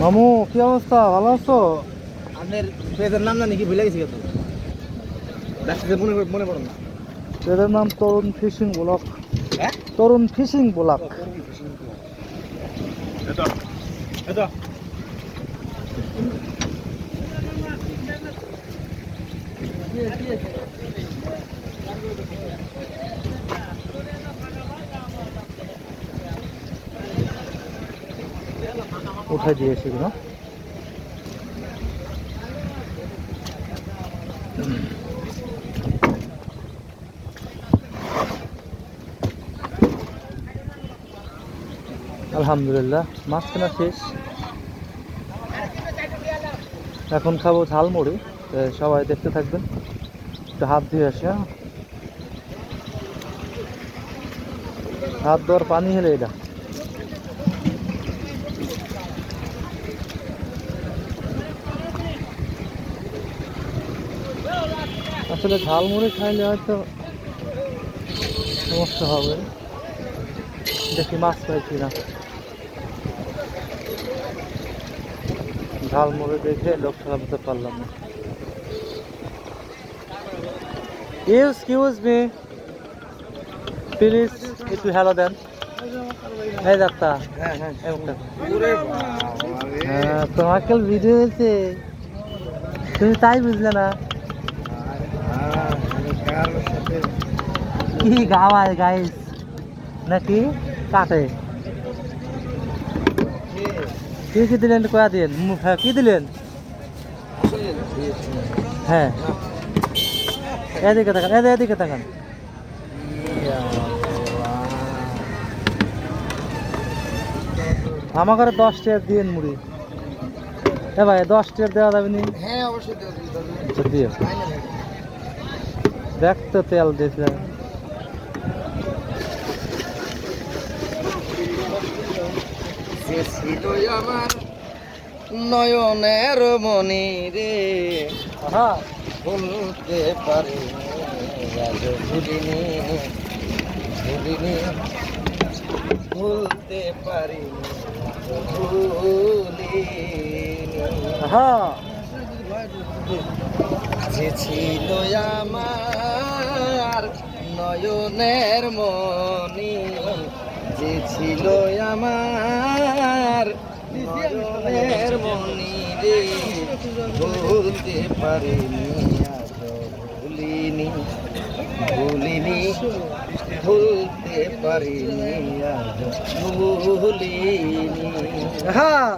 মামু কি অবস্থা? ভালো আছো? আপনার পেজের নাম জানি কি ভুলে গেছি তো। ডাক্তার মনে মনে পড়ে না। এদের নাম তরুণ ফিশিং ব্লক। হ্যাঁ? Tarun fishing block. এটা উঠে দিয়েছি না আলহামদুলিল্লাহ মাছ কেনা শেষ। এখন খাব ঝালমুড়ি সবাই দেখতে থাকবেন। একটু হাত ধুয়ে আসি হ্যাঁ। হাত ধোয়ার পানি হেলে এটা। আসলে ঝালমুড়ি খাইলে হয়তো সমস্যা হবে। দেখি মাছ পাই কিনা। ঝালমুড়ি দেখে লোক সামলাতে পারলাম না। এক্সকিউজ মি প্লিজ একটু হ্যালো দেন। এই ডাক্তার হ্যাঁ হ্যাঁ। হ্যাঁ তোমার ভিডিও হয়েছে। তুমি তাই বুঝলে না। কি গাওয়ায় গাইস নাকি? কাটে। কি কি দিলেন কয়া দিলেন? হ্যাঁ কি দিলেন? হ্যাঁ। এদিকে তাকান এদিকে তাকান। আমার ঘরে দশ টাকা দিন মুড়ি। এ ভাই দশ টাকা দেওয়া যাবে নি? হ্যাঁ অবশ্যই। আচ্ছা দিও? দেখ তো তেল দিয়েছিলাম নয়নের মনি রে। বলতে পারে ভুলিনি ভুলিনি। ভুলতে পারি ভুলিনি। হ্যাঁ যে ছিল আমার নয়নের মনি যে ছিল আমার নয়নের মনি রে, ভুলতে পারিনি ভুলিনি ভুলিনি, ভুলতে পারিনি ভুলিনি। হ্যাঁ।